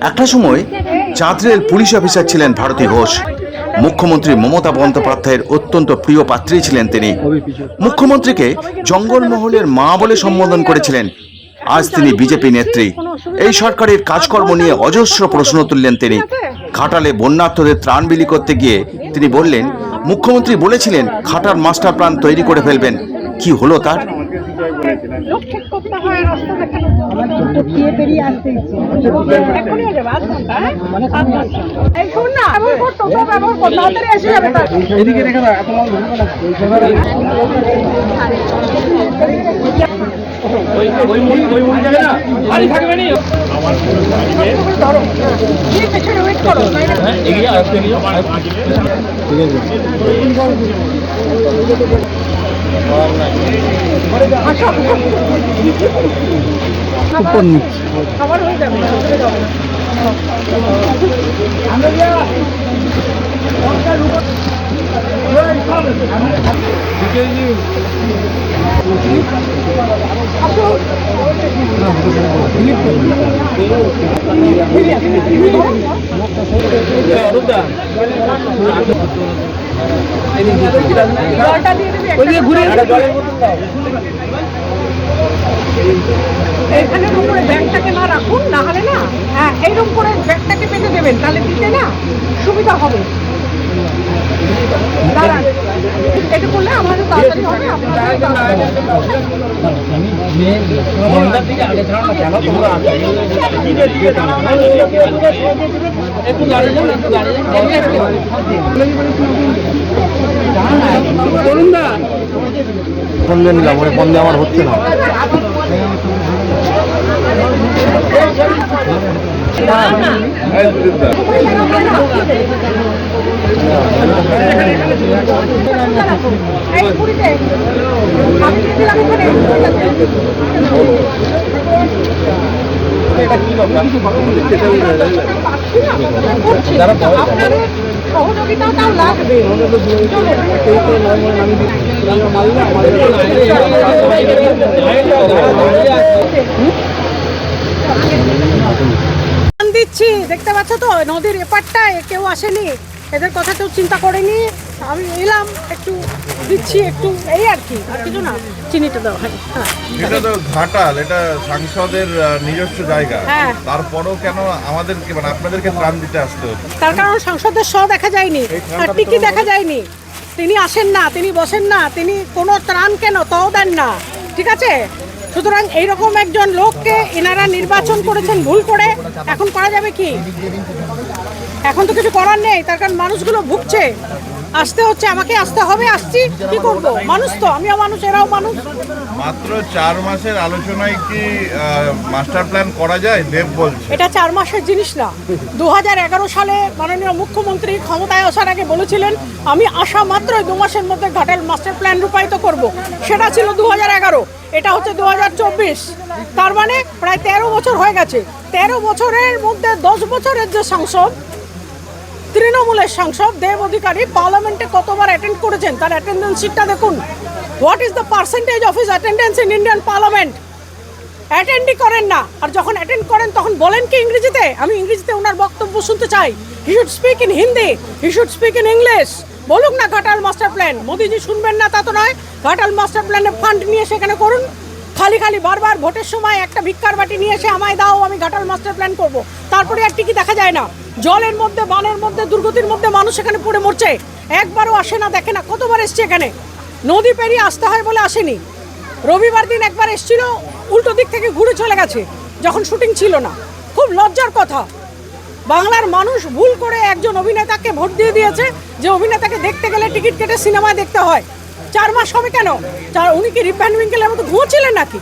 একটা সময় চাঁদরেল police officer ছিলেন ভারতী ঘোষ। মুখ্যমন্ত্রী মমতা বন্দ্যোপাধ্যায়ের অত্যন্ত প্রিয় পাত্রী ছিলেন তিনি। মুখ্যমন্ত্রীকে জঙ্গলমহলের মা বলে সম্বোধন করেছিলেন। আজ তিনি বিজেপি নেত্রী। এই সরকারের কাজকর্ম নিয়ে অজস্র প্রশ্ন তুললেন তিনি। খাটালে বন্যার্থদের ত্রাণ বিলি করতে গিয়ে তিনি বললেন, মুখ্যমন্ত্রী বলেছিলেন খাটার মাস্টার প্ল্যান তৈরি করে ফেলবেন। কি হলো তার? খেয়ে বেরিয়ে আসতে এক্ষুনি হয়ে যাবে আধ ঘণ্টা হ্যাঁ? আধ ঘণ্টা। এই শোন না ব্যবহার করতো তো ব্যবহার কর তাড়াতাড়ি এসে এদিকে রেখে দাও এত মাল ধরবে উপর নিচ্ছে খাবার যাবে ভেতরে যাবে না। জলটা দিয়ে দিবি ওইদিকে ঘুরে এখানের উপরে ব্যাগটাকে না রাখুন না হলে না হ্যাঁ এইরকম করে ব্যাগটাকে পেতে দেবেন তাহলে দিতে না সুবিধা হবে। দাঁড়ান এটা করলে আমাদের তাড়াতাড়ি হবে আপনাদের ফোন দিয়ে নিলাম ফোন দিয়ে আমার হচ্ছে না। আমি দিয়ে দিলাম এখানে আপনাদের সহযোগিতাটাও লাগবে ধান দিচ্ছি দেখতে পাচ্ছ তো? নদীর এপারটায় কেউ আসেনি। এদের কথা কেউ চিন্তা করেনি। আমি এলাম একটু দিচ্ছি একটু এই আর কি। আর কিছু না চিনিটা দেওয়া হয়। হ্যাঁ এটা তো ঘাটাল এটা সাংসদের নিজস্ব জায়গা। হ্যাঁ। তারপরেও কেন আমাদেরকে মানে আপনাদেরকে ত্রাণ দিতে আসতে হচ্ছে? তার কারণ সংসদের স দেখা যায়নি। আর টিকি দেখা যায়নি। তিনি আসেন না তিনি বসেন না তিনি কোনো ত্রাণ কেন? তাও দেন না। ঠিক আছে? সুতরাং এইরকম একজন লোককে এনারা নির্বাচন করেছেন ভুল করে এখন করা যাবে কি? এখন তো কিছু করার নেই তার কারণ মানুষগুলো ভুগছে। আসতে হচ্ছে আমাকে আসতে হবে আসছি কি করব? মানুষ তো আমিও মানুষ এরাও মানুষ। মাত্র চার মাসের আলোচনায় কি মাস্টার প্ল্যান করা যায়? দেব বলছে। এটা চার মাসের জিনিস না। দু হাজার এগারো সালে মাননীয় মুখ্যমন্ত্রী ক্ষমতায় আসার আগে বলেছিলেন আমি আসা মাত্রই দু মাসের মধ্যে ঘাটাল মাস্টার প্ল্যান রূপায়িত করব। সেটা ছিল দু হাজার এগারো। এটা হচ্ছে দু হাজার চব্বিশ। তার মানে প্রায় তেরো বছর হয়ে গেছে। তেরো বছরের মধ্যে দশ বছরের যে সাংসদ, তৃণমূলের সাংসদ, দেব অধিকারী, পার্লামেন্টে কতবার অ্যাটেন্ড করেছেন, তার অ্যাটেন্ডেন্স শিটটা দেখুন। What is the percentage of his attendance in Indian parliament অ্যাটেন্ডই করেন না। আর যখন অ্যাটেন্ড করেন, তখন বলেন কি ইংরেজিতে? আমি ইংরেজিতে ওনার বক্তব্য শুনতে চাই। He should speak in Hindi he should speak in English বলুক না ঘাটাল মাস্টার প্ল্যান মোদিজি শুনবেন না, তা তো নয়। ঘাটাল মাস্টার প্ল্যানে ফান্ড নিয়ে সেখানে করুন। খালি খালি বারবার ভোটের সময় একটা ভিক্ষার বাটি নিয়ে এসে আমায় দাও, আমি ঘাটাল মাস্টার প্ল্যান করব। তারপরে আর টিকি দেখা যায় না। জলের মধ্যে, বানের মধ্যে, দুর্গতির মধ্যে মানুষ এখানে পড়ে মরছে। একবারও আসে না, দেখে না। কতবার এসছে এখানে? নদী পেরিয়ে আসতে হয় বলে আসেনি। রবিবার দিন একবার এসেছিল, উল্টো দিক থেকে ঘুরে চলে গেছে, যখন শুটিং ছিল না। খুব লজ্জার কথা। বাংলার মানুষ ভুল করে একজন অভিনেতাকে ভোট দিয়ে দিয়েছে যে অভিনেতাকে দেখতে গেলে টিকিট কেটে সিনেমা দেখতে হয়। চার মাস হবে কেন? চার উনি কি রিপ্যান উইঙ্কেলের মতো ঘুমোচ্ছিলেন নাকি?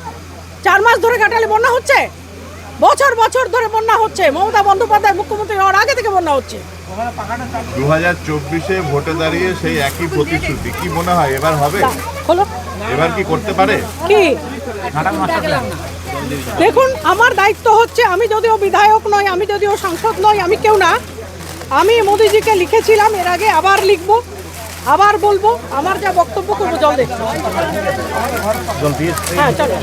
চার মাস ধরে কাটালে বন্যা হচ্ছে? বছর বছর ধরে বন্যা হচ্ছে। মমতা বন্দ্যোপাধ্যায় মুখ্যমন্ত্রী হওয়ার আগে থেকে বন্যা হচ্ছে। দু হাজার চব্বিশে ভোটে দাঁড়িয়ে সেই একই প্রতিশ্রুতি কি মনে হয় এবার হবে? হলো এবার কি করতে পারে? কি? দেখুন আমার দায়িত্ব হচ্ছে আমি যদিও বিধায়ক নই আমি যদিও সাংসদ নই আমি কেউ না। আমি মোদিজিকে লিখেছিলাম এর আগে আবার লিখব আবার বলব আমার যা বক্তব্য করব জল দেখব হ্যাঁ চলো।